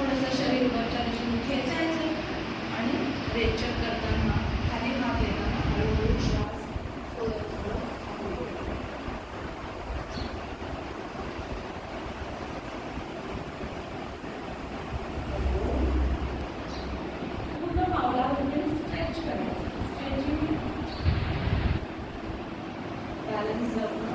थोडंसं शरीर वरच्या दिशेने खेचायचं आणि रेचक करताना खाली हात येताना हळूहळू श्वास थोडं थोडं पूर्ण स्ट्रेच करायचं. स्ट्रेचिंग बॅलन्स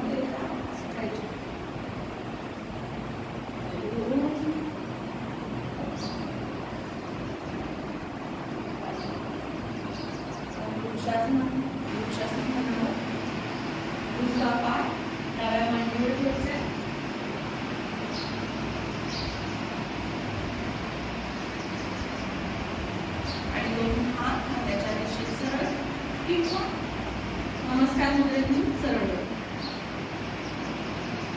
वृक्षासन वृक्षासन म्हणतो उजवा पाय डाव्या मांडीवर घ्यायचा आणि दोन हात खांद्याच्या रेषेत सरळ किंवा नमस्कार मुद्रेतून सरळ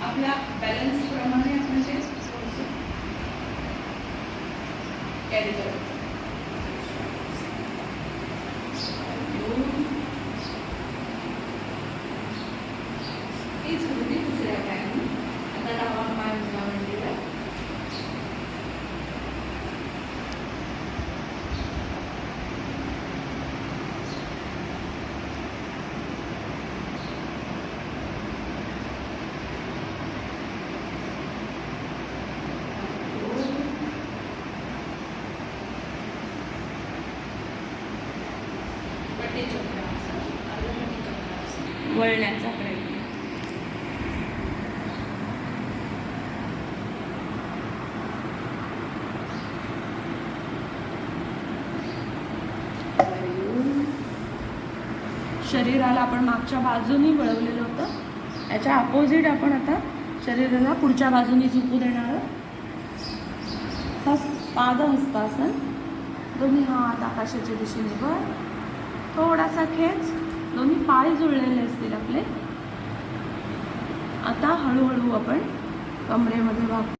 आपल्या बॅलन्स प्रमाणे आपण ते कॅरी करायचं हीच होती दुसऱ्या पायाने आता डावा पाय उजव्या मांडीवर पट्टीचक्रासन अर्धपट्टीचक्रासन वळण्याचा प्रयत्न शरीराला आपण मागच्या बाजूनी वळवलेलं होतं. याच्या अपोजिट आपण आता शरीराला पुढच्या बाजूनी झुकू देणार आहोत. हस पाद हस्तासन. दोन्ही हात आकाशाच्या दिशेने वर. थोडासा खेच. दोन्ही पाय जुळलेले असतील आपले. आता हळूहळू आपण कमरेमध्ये वाप